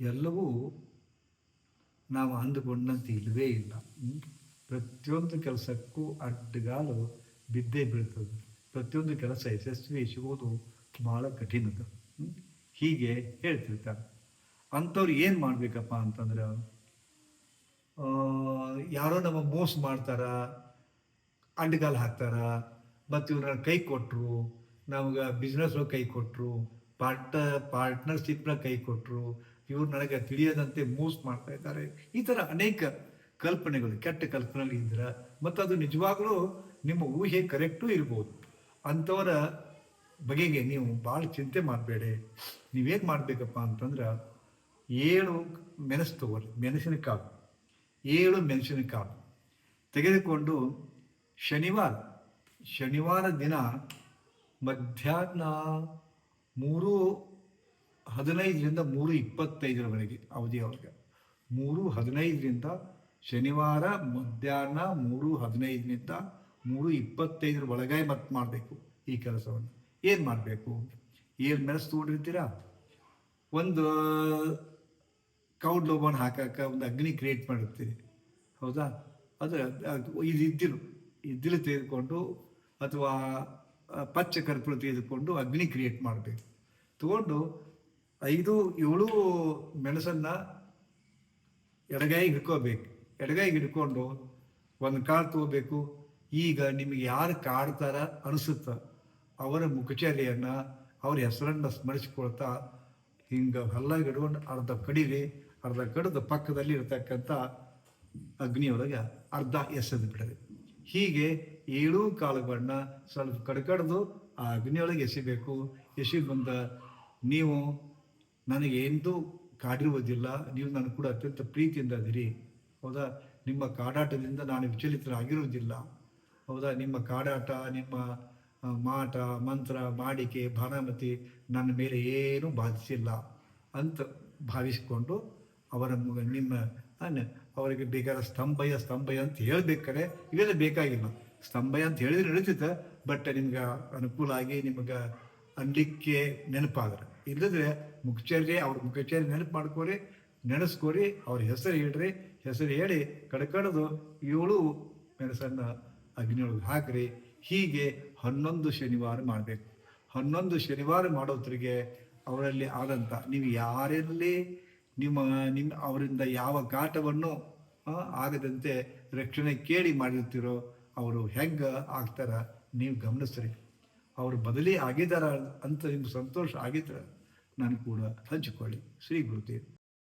ಎಲ್ಲವೂ ನಾವು ಅಂದುಕೊಂಡಂತೆ ಇಲ್ಲವೇ ಇಲ್ಲ. ಪ್ರತಿಯೊಂದು ಕೆಲಸಕ್ಕೂ ಅಡ್ಡಗಾಲು ಬಿದ್ದೇ ಬೀಳ್ತದೆ. ಪ್ರತಿಯೊಂದು ಕೆಲಸ ಯಶಸ್ವಿ ಸಿಗೋದು ಭಾಳ ಕಠಿಣದ? ಹೀಗೆ ಹೇಳ್ತಿರ್ತಾರೆ. ಅಂಥವ್ರು ಏನು ಮಾಡಬೇಕಪ್ಪ ಅಂತಂದ್ರೆ ಯಾರೋ ನಮ್ಮ ಮೋಸ ಮಾಡ್ತಾರ ಅಡ್ಡಗಾಲು ಹಾಕ್ತಾರ ಮತ್ತು ಇವ್ರನ್ನ ಕೈ ಕೊಟ್ಟರು ನಮ್ಗೆ ಬಿಸ್ನೆಸ್ ಕೈ ಕೊಟ್ಟರು ಪಾರ್ಟ್ ಪಾರ್ಟ್ನರ್ಶಿಪ್ನ ಕೈ ಕೊಟ್ಟರು ಇವ್ರು ನನಗೆ ತಿಳಿಯದಂತೆ ಮೋಸ ಮಾಡ್ತಾ ಇದ್ದಾರೆ. ಈ ಥರ ಅನೇಕ ಕಲ್ಪನೆಗಳು, ಕೆಟ್ಟ ಕಲ್ಪನೆಗಳು ಇದ್ರ, ಮತ್ತು ಅದು ನಿಜವಾಗ್ಲೂ ನಿಮ್ಮ ಊಹೆ ಕರೆಕ್ಟೂ ಇರ್ಬೋದು. ಅಂಥವರ ಬಗೆಗೆ ನೀವು ಭಾಳ ಚಿಂತೆ ಮಾಡಬೇಡಿ. ನೀವೇನು ಮಾಡಬೇಕಪ್ಪ ಅಂತಂದ್ರೆ, ಏಳು ಮೆಣಸು ತಗೋರಿ, ಮೆಣಸಿನಕಾಳು. ಏಳು ಮೆಣಸಿನಕಾಳು. ತೆಗೆದುಕೊಂಡು ಶನಿವಾರ ಶನಿವಾರ ದಿನ ಮಧ್ಯಾಹ್ನ ಮೂರು ಹದಿನೈದರಿಂದ ಮೂರು ಇಪ್ಪತ್ತೈದರವರೆಗೆ ಅವ್ರಿಗೆ. ಮೂರು ಹದಿನೈದರಿಂದ ಶನಿವಾರ, ಮಧ್ಯಾಹ್ನ ಮೂರು ಹದಿನೈದರಿಂದ ಮೂರು ಇಪ್ಪತ್ತೈದರ ಒಳಗೆ ಮತ್ತೆ ಮಾಡಬೇಕು ಈ ಕೆಲಸವನ್ನು. ಏನು ಮಾಡಬೇಕು? ಏನು ಮೆಣಸು ತೊಗೊಂಡಿರ್ತೀರಾ? ಒಂದು ಕೌಡ್ ಲೋಬನ್ ಹಾಕಕ್ಕೆ ಒಂದು ಅಗ್ನಿ ಕ್ರಿಯೇಟ್ ಮಾಡಿರ್ತೀರಿ. ಹೌದಾ? ಅದು ಇದು ಇದ್ದಿಲು ಇದ್ದಿಲು ತೆಗೆದುಕೊಂಡು ಅಥವಾ ಪಚ್ಚ ಕರ್ಪೂರ ತೆಗೆದುಕೊಂಡು ಅಗ್ನಿ ಕ್ರಿಯೇಟ್ ಮಾಡಬೇಕು. ತಗೊಂಡು ಐದು, ಏಳು ಮೆಣಸನ್ನು ಎಡಗೈಗೆ ಹಿಡ್ಕೋಬೇಕು. ಎಡಗೈಗೆ ಹಿಡ್ಕೊಂಡು ಒಂದು ಕಾಳು ತಗೋಬೇಕು. ಈಗ ನಿಮಗೆ ಯಾರು ಕಾಡ್ತಾರ ಅನಿಸುತ್ತ ಅವರ ಮುಖಚರ್ಯನ್ನು ಅವ್ರ ಹೆಸರನ್ನು ಸ್ಮರಿಸಿಕೊಳ್ತಾ ಹಿಂಗೆ ಹಲ್ಲ ಹಿಡ್ಕೊಂಡು ಅರ್ಧ ಕಡಿರಿ, ಅರ್ಧ ಕಡಿದ ಪಕ್ಕದಲ್ಲಿ ಇರತಕ್ಕಂಥ ಅಗ್ನಿಯೊಳಗೆ ಅರ್ಧ ಎಸೆದು ಬಿಡಬೇಕು ಹೀಗೆ ಏಳು ಕಾಳುಗಳನ್ನ ಸ್ವಲ್ಪ ಕಡ್ಕಡ್ದು ಆ ಅಗ್ನಿಯೊಳಗೆ ಎಸಿಬೇಕು. ಎಸಿ ಬಂದ ನೀವು ನನಗೆ ಎಂದೂ ಕಾಡಿರುವುದಿಲ್ಲ. ನೀವು ನನ್ನ ಕೂಡ ಅತ್ಯಂತ ಪ್ರೀತಿಯಿಂದ ಅದಿರಿ ಹೌದಾ? ನಿಮ್ಮ ಕಾಡಾಟದಿಂದ ನಾನು ವಿಚಲಿತರಾಗಿರುವುದಿಲ್ಲ. ಹೌದಾ? ನಿಮ್ಮ ಕಾಡಾಟ, ನಿಮ್ಮ ಮಾಟ, ಮಂತ್ರ, ಮಾಡಿಕೆ, ಭಾನಾಮತಿ ನನ್ನ ಮೇಲೆ ಏನೂ ಬಾಧಿಸಿಲ್ಲ ಅಂತ ಭಾವಿಸಿಕೊಂಡು ಅವರ ನಿಮ್ಮ ಅವರಿಗೆ ಬೇಕಾದ ಸ್ತಂಭಯ ಸ್ತಂಭಯ ಅಂತ ಹೇಳ್ಬೇಕಾರೆ ಇವೆಲ್ಲ ಬೇಕಾಗಿಲ್ಲ. ಸ್ತಂಭಯ ಅಂತ ಹೇಳಿದ್ರೆ ನಡೀತೈತೆ ಬಟ್ ನಿಮ್ಗೆ ಅನುಕೂಲ ಆಗಿ ನಿಮಗೆ ಅನ್ಲಿಕ್ಕೆ ನೆನಪಾದ್ರೆ ಇಲ್ಲದ್ರೆ ಮುಖಚರ್ಯ, ಅವ್ರ ಮುಖಚರ್ಯ ನೆನಪು ಮಾಡ್ಕೋರಿ, ನೆನೆಸ್ಕೋರಿ, ಅವ್ರ ಹೆಸರು ಹೇಳ್ರಿ, ಹೆಸರು ಹೇಳಿ ಕಡ್ಕಡ್ದು ಏಳು ಮೆಣಸನ್ನು ಅಗ್ನಿಯೊಳಗೆ ಹಾಕ್ರಿ. ಹೀಗೆ ಹನ್ನೊಂದು ಶನಿವಾರ ಮಾಡಬೇಕು. ಹನ್ನೊಂದು ಶನಿವಾರ ಮಾಡೋದ್ರಿಗೆ ಅವರಲ್ಲಿ ಆದಂಥ ನೀವು ಯಾರಲ್ಲಿ, ನಿಮ್ಮ ನಿಮ್ಮ ಅವರಿಂದ ಯಾವ ಕಾಟವನ್ನು ಆಗದಂತೆ ರಕ್ಷಣೆ ಕೇಳಿ ಮಾಡಿರ್ತೀರೋ, ಅವರು ಹೆಂಗೆ ಆಗ್ತಾರ ನೀವು ಗಮನಿಸ್ರಿ. ಅವರು ಬದಲಿ ಆಗಿದಾರ ಅಂತ ನಿಮ್ಗೆ ಸಂತೋಷ ಆಗಿದ್ರೆ ನಾನು ಕೂಡ ಹಂಚಿಕೊಳ್ಳಿ. ಶ್ರೀ ಗುರುದೇವ್.